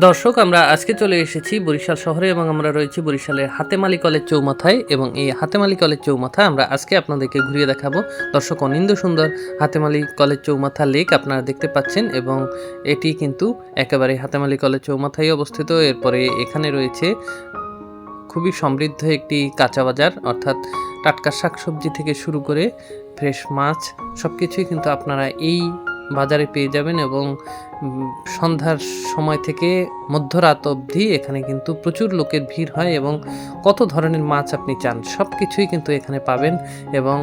দর্শক, আমরা আজকে চলে এসেছি বরিশাল শহরে এবং আমরা রয়েছি বরিশালের হাতেমালি কলেজ চৌমাথায় এবং এই হাতেমালি কলেজ চৌমাথা আমরা আজকে আপনাদেরকে ঘুরিয়ে দেখাবো। দর্শক, অনিন্দ সুন্দর হাতেমালি কলেজ চৌমাথা লেক আপনারা দেখতে পাচ্ছেন এবং এটি কিন্তু একেবারে হাতেমালি কলেজ চৌমাথায় অবস্থিত। এরপরে এখানে রয়েছে খুবই সমৃদ্ধ একটি কাঁচা বাজার, অর্থাৎ টাটকা শাকসবজি থেকে শুরু করে ফ্রেশ মাছ সব কিছুই কিন্তু আপনারা এই বাজারে পেয়ে যাবেন এবং সন্ধ্যার সময় থেকে মধ্যরাত অবধি এখানে কিন্তু প্রচুর লোকের ভিড় হয় এবং কত ধরনের মাছ আপনি চান সব কিছুই কিন্তু এখানে পাবেন এবং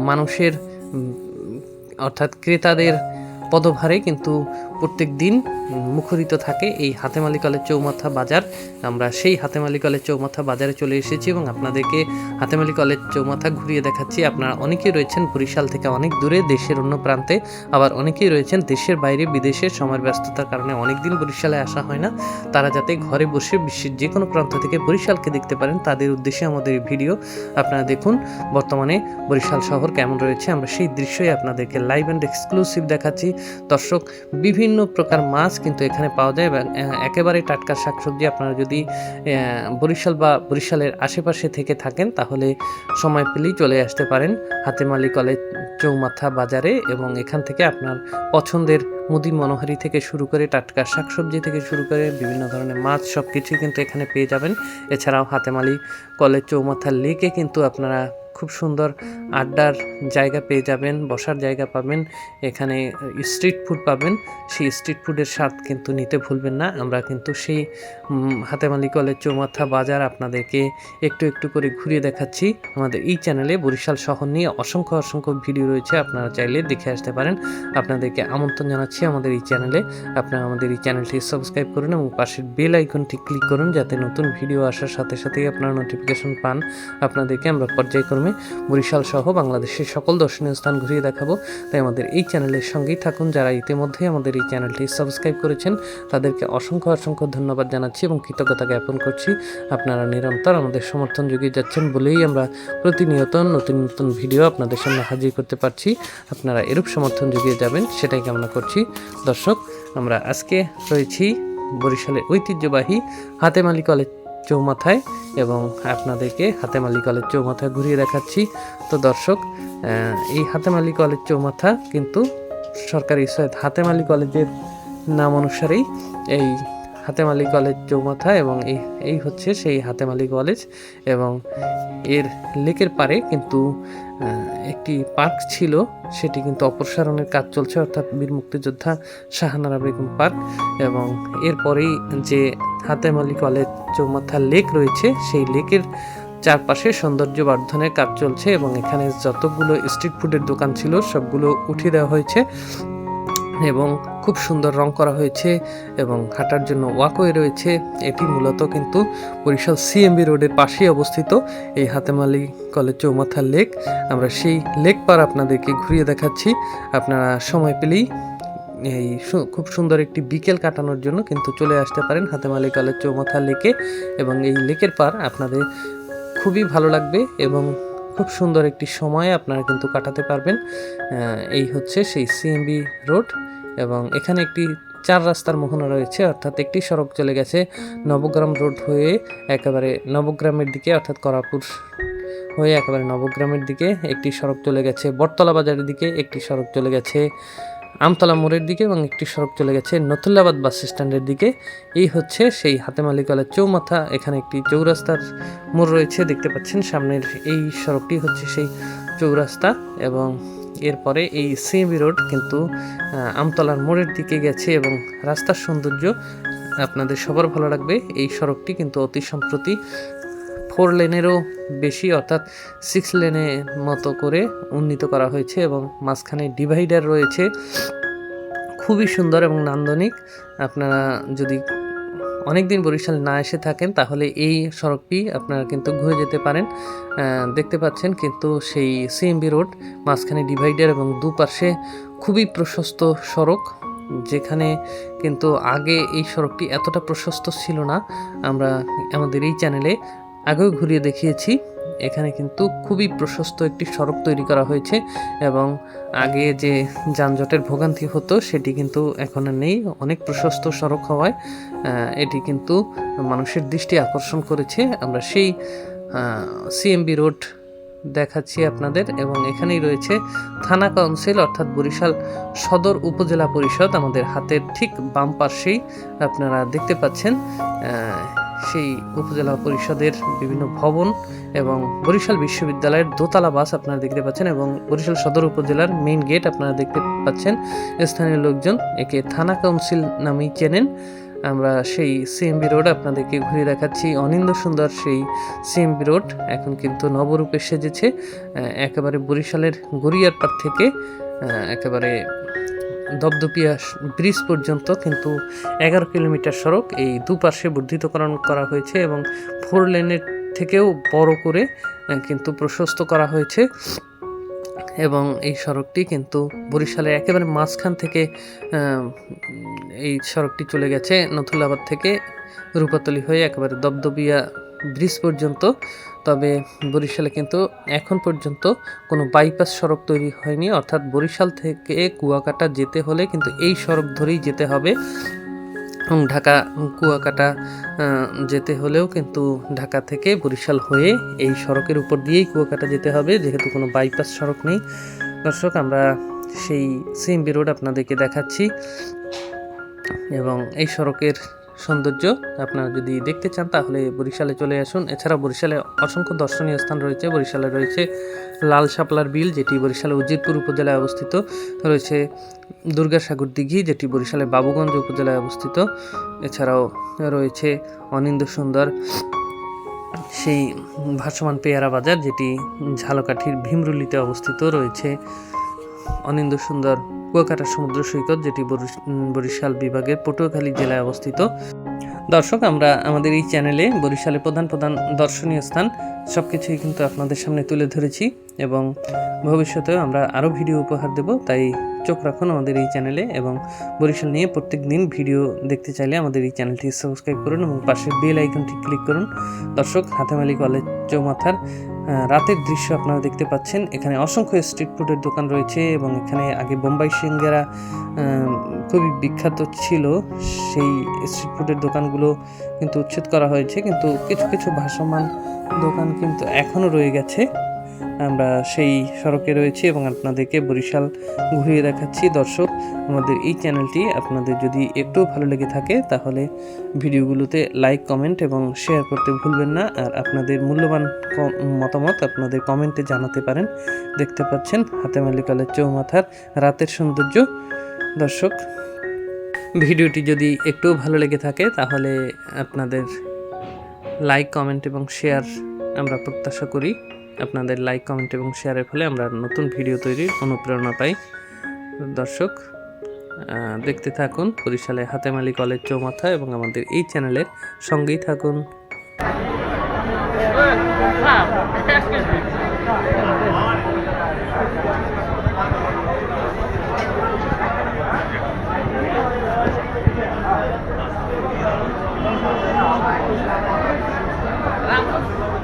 মানুষের অর্থাৎ ক্রেতাদের পদভারে কিন্তু প্রত্যেক দিন মুখরিত থাকে এই হাতেমালি কলেজ চৌমাথা বাজার। আমরা সেই হাতেমালি কলেজ চৌমাথা বাজারে চলে এসেছি এবং আপনাদেরকে হাতেমালি কলেজ চৌমাথা ঘুরিয়ে দেখাচ্ছি। আপনারা অনেকেই রয়েছেন বরিশাল থেকে অনেক দূরে, দেশের অন্য প্রান্তে। আবার অনেকেই রয়েছেন দেশের বাইরে বিদেশের সময়ের ব্যস্ততার কারণে অনেক দিন বরিশালে আসা হয় না। তারা যাতে ঘরে বসে বিশ্বের যে কোনো প্রান্ত থেকে বরিশালকে দেখতে পারেন, তাদের উদ্দেশ্যে আমাদের এই ভিডিও আপনারা দেখুন। বর্তমানে বরিশাল শহর কেমন রয়েছে, আমরা সেই দৃশ্যই আপনাদেরকে লাইভ অ্যান্ড এক্সক্লুসিভ দেখাচ্ছি। দর্শক, বিভিন্ন প্রকার মাছ কিন্তু এখানে পাওয়া যায় এবং একেবারে টাটকা শাকসবজি আপনারা যদি বরিশাল বা বরিশালের আশেপাশে থেকে থাকেন তাহলে সময় পেলেই চলে আসতে পারেন হাতেমালি কলেজ চৌমাথা বাজারে এবং এখান থেকে আপনার পছন্দের মুদি মনোহারি থেকে শুরু করে টাটকা শাকসবজি থেকে শুরু করে বিভিন্ন ধরনের মাছ সব কিছুই কিন্তু এখানে পেয়ে যাবেন। এছাড়াও হাতেমালি কলেজ চৌমাথা লেকে কিন্তু আপনারা খুব সুন্দর আড্ডার জায়গা পেয়ে যাবেন, বসার জায়গা পাবেন, এখানে স্ট্রিট ফুড পাবেন। সেই স্ট্রিট ফুডের স্বাদ কিন্তু নিতে ভুলবেন না। আমরা কিন্তু সেই হাতেমালি কলেজ চৌমাথা বাজার আপনাদেরকে একটু একটু করে ঘুরিয়ে দেখাচ্ছি। আমাদের এই চ্যানেলে বরিশাল শহর নিয়ে অসংখ্য অসংখ্য ভিডিও রয়েছে। আপনারা চাইলে দেখে আসতে পারেন। আপনাদেরকে আমন্ত্রণ জানাচ্ছি আমাদের এই চ্যানেলে আপনারা আমাদের এই চ্যানেলটি সাবস্ক্রাইব করুন এবং পাশের বেল আইকনটি ক্লিক করুন যাতে নতুন ভিডিও আসার সাথে সাথেই আপনারা নোটিফিকেশন পান। আপনাদেরকে আমরা পর্যায়ক্রমে বরিশাল সহ বাংলাদেশের সকল দর্শনীয় স্থান ঘুরিয়ে দেখাবো। তাই আমাদের এই চ্যানেলের সঙ্গেই থাকুন। যারা ইতিমধ্যেই আমাদের এই চ্যানেলটি সাবস্ক্রাইব করেছেন, তাদেরকে অসংখ্য অসংখ্য ধন্যবাদ জানাচ্ছি এবং কৃতজ্ঞতা জ্ঞাপন করছি। আপনারা নিরন্তর আমাদের সমর্থন যুগিয়ে যাচ্ছেন বলেই আমরা প্রতিনিয়ত নতুন নতুন ভিডিও আপনাদের সামনে হাজির করতে পারছি। আপনারা এরূপ সমর্থন যুগিয়ে যাবেন, সেটাই কামনা করছি। দর্শক, আমরা আজকে রয়েছি বরিশালের ঐতিহ্যবাহী হাতেমালি কলেজ চৌমাথায় এবং আপনাদেরকে হাতেমালি কলেজ চৌমাথা ঘুরিয়ে দেখাচ্ছি। তো দর্শক এই হাতেমালি কলেজ চৌমাথা কিন্তু সরকারি সৈয়দ হাতেমালি কলেজের নাম অনুসারেই এই হাতেমালি কলেজ চৌমাথা এবং এই এই হচ্ছে সেই হাতেমালি কলেজ এবং এর লেকের পারে কিন্তু একটি পার্ক ছিল। সেটি কিন্তু অপসারণের কাজ চলছে, অর্থাৎ বীর মুক্তিযোদ্ধা শাহানারা বেগম পার্ক এবং এরপরেই যে হাতেমালি কলেজ চৌমাথা লেক রয়েছে, সেই লেকের চারপাশে সৌন্দর্য বর্ধনের কাজ চলছে এবং এখানে যতগুলো স্ট্রিট ফুডের দোকান ছিল, সবগুলো উঠিয়ে দেওয়া হয়েছে। এবং খুব সুন্দর রং করা হয়েছে এবং হাঁটার জন্য ওয়াকওয়ে রয়েছে। এটি মূলত কিন্তু বরিশাল সিএমবি রোডের পাশেই অবস্থিত। এই হাতেমালি কলেজ চৌমাথা লেক আমরা সেই লেক পার আপনাদেরকে ঘুরিয়ে দেখাচ্ছি। আপনারা সময় পেলেই এই খুব সুন্দর একটি বিকেল কাটানোর জন্য কিন্তু চলে আসতে পারেন হাতেমালি কলেজ চৌমাথা লেকে এবং এই লেকের পার আপনাদের খুবই ভালো লাগবে এবং খুব সুন্দর একটি সময় আপনারা কিন্তু কাটাতে পারবেন। এই হচ্ছে সেই সিএমবি রোড এবং এখানে একটি চার রাস্তার মোহনা রয়েছে, অর্থাৎ একটি সড়ক চলে গেছে নবগ্রাম রোড হয়ে একেবারে নবগ্রামের দিকে, অর্থাৎ করাপুর হয়ে একেবারে নবগ্রামের দিকে। একটি সড়ক চলে গেছে বটতলা বাজারের দিকে, একটি সড়ক চলে গেছে আমতলা মোড়ের দিকে এবং একটি সড়ক চলে গেছে নথুল্লাবাদ বাস স্ট্যান্ডের দিকে। এই হচ্ছে সেই হাতেমালি কলেজ চৌমাথা। এখানে একটি চৌরাস্তার মোড় রয়েছে, দেখতে পাচ্ছেন সামনের এই সড়কটি হচ্ছে সেই চৌরাস্তা এবং এরপরে এই সিএমবি রোড কিন্তু আমতলার মোড়ের দিকে গেছে এবং রাস্তার সৌন্দর্য আপনাদের সবার ভালো লাগবে। এই সড়কটি কিন্তু অতি সম্প্রতি ফোর লেনেরও বেশি, অর্থাৎ সিক্স লেনের মতো করে উন্নীত করা হয়েছে এবং মাঝখানে ডিভাইডার রয়েছে। খুবই সুন্দর এবং নান্দনিক। আপনারা যদি অনেক দিন বরিশাল না এসে থাকেন, তাহলে এই সড়কটি আপনারা কিন্তু ঘুরে যেতে পারেন। দেখতে পাচ্ছেন কিন্তু সেই সিএমবি রোড, মাঝখানে ডিভাইডার এবং দুপাশে খুবই প্রশস্ত সড়ক, যেখানে কিন্তু আগে এই সড়কটি এতটা প্রশস্ত ছিল না। আমরা আমাদের এই চ্যানেলে আগেও ঘুরিয়ে দেখিয়েছি। এখানে কিন্তু খুবই প্রশস্ত একটি সড়ক তৈরি করা হয়েছে এবং আগে যে যানজটের ভোগান্তি হতো, সেটি কিন্তু এখন নেই। অনেক প্রশস্ত সড়ক হওয়ায় এটি কিন্তু মানুষের দৃষ্টি আকর্ষণ করেছে। আমরা সেই সিএমবি রোড দেখাচ্ছি আপনাদের এবং এখানেই রয়েছে থানা কাউন্সিল অর্থাৎ বরিশাল সদর উপজেলা পরিষদ, আমাদের হাতের ঠিক বাম পাশেই আপনারা দেখতে পাচ্ছেন সেই উপজেলা পরিষদের বিভিন্ন ভবন এবং বরিশাল বিশ্ববিদ্যালয়ের দোতলা বাস আপনারা দেখতে পাচ্ছেন এবং বরিশাল সদর উপজেলার মেইন গেট আপনারা দেখতে পাচ্ছেন। স্থানীয় লোকজন একে থানা কাউন্সিল নামেই চেনেন। আমরা সেই সিএমবি রোড আপনাদেরকে ঘুরে দেখাচ্ছি। অনিন্দ সুন্দর সেই সিএমবি রোড এখন কিন্তু নবরূপে সেজেছে একেবারে বরিশালের গড়িয়ার পাড় থেকে একেবারে দপদপিয়া ব্রিজ পর্যন্ত কিন্তু এগারো কিলোমিটার সড়ক এই দুপাশে বর্ধিতকরণ করা হয়েছে এবং ফোর লেনের থেকেও বড় করে কিন্তু প্রশস্ত করা হয়েছে। এবং এই সড়কটি কিন্তু বরিশালের একেবারে মাঝখান থেকে এই সড়কটি চলে গেছে নথুলাবাদ থেকে রূপাতলি হয়ে একেবারে দবদবিয়া ব্রিজ পর্যন্ত। তবে বরিশালে কিন্তু এখন পর্যন্ত কোনো বাইপাস সড়ক তৈরি হয়নি। অর্থাৎ বরিশাল থেকে কুয়াকাটা যেতে হলে কিন্তু এই সড়ক ধরেই যেতে হবে। এবং ঢাকা, কুয়াকাটা যেতে হলেও কিন্তু ঢাকা থেকে বরিশাল হয়ে এই সড়কের উপর দিয়েই কুয়াকাটা যেতে হবে। যেহেতু কোনো বাইপাস সড়ক নেই। দর্শক, আমরা সেই সিএমবি রোড আপনাদেরকে দেখাচ্ছি। এবং এই সড়কের সৌন্দর্য আপনারা যদি দেখতে চান, তাহলে বরিশালে চলে আসুন। এছাড়া বরিশালে অসংখ্য দর্শনীয় স্থান রয়েছে। বরিশালে রয়েছে লাল শাপলার বিল, যেটি বরিশালে উজিরপুর উপজেলায় অবস্থিত। রয়েছে দুর্গাসাগর দিঘি, যেটি বরিশালের বাবুগঞ্জ উপজেলায় অবস্থিত। এছাড়াও রয়েছে অনিন্দ সুন্দর, সেই ভাসমান পেয়ারা বাজার, যেটি ঝালকাঠির ভীমরুলিতে অবস্থিত। রয়েছে অনিন্দ সুন্দর কুয়াকাটা সমুদ্র সৈকত, যেটি বরিশ- বরিশাল বিভাগের পটুয়াখালী জেলায় অবস্থিত। দর্শক, আমরা আমাদের এই চ্যানেলে বরিশালের প্রধান প্রধান দর্শনীয় স্থান সব কিছুই কিন্তু আপনাদের সামনে তুলে ধরেছি এবং ভবিষ্যতেও আমরা আরও ভিডিও উপহার দেব, তাই চোখ রাখুন আমাদের এই চ্যানেলে এবং বরিশাল নিয়ে প্রত্যেক দিন ভিডিও দেখতে চাইলে আমাদের এই চ্যানেলটি সাবস্ক্রাইব করুন এবং পাশে বেল আইকনটি ক্লিক করুন। দর্শক, হাতেমালি কলেজ চৌমাথার রাতের দৃশ্য আপনারা দেখতে পাচ্ছেন। এখানে অসংখ্য স্ট্রিট ফুডের দোকান রয়েছে এবং এখানে আগে বোম্বাই সিঙ্গারা খুবই বিখ্যাত ছিল। সেই স্ট্রিট ফুডের দোকানগুলো কিন্তু উচ্ছেদ করা হয়েছে। কিন্তু কিছু কিছু ভাসমান দোকান কিন্তু এখনও রয়ে গেছে। আমরা সেই সড়কে রয়েছি এবং আপনাদেরকে বরিশাল ঘুরিয়ে দেখাচ্ছি। দর্শক, আমাদের এই চ্যানেলটি আপনাদের যদি একটু ভালো লেগে থাকে, তাহলে ভিডিওগুলোতে লাইক, কমেন্ট এবং শেয়ার করতে ভুলবেন না। আর আপনাদের মূল্যবান মতামত আপনাদের কমেন্টে জানাতে পারেন। দেখতে পাচ্ছেন হাতে মালিকালের চৌমাথার রাতের সৌন্দর্য। দর্শক, ভিডিওটি যদি একটু ভালো লেগে থাকে, তাহলে আপনাদের লাইক, কমেন্ট এবং শেয়ার আমরা প্রত্যাশা করি। আপনাদের লাইক কমেন্ট এবং শেয়ারের ফলে আমরা নতুন ভিডিও তৈরির অনুপ্রেরণা পাই। দর্শক দেখতে থাকুন বরিশালে হাতেমালি কলেজ চৌমাথা এবং আমাদের এই চ্যানেলের সঙ্গেই থাকুন। আমি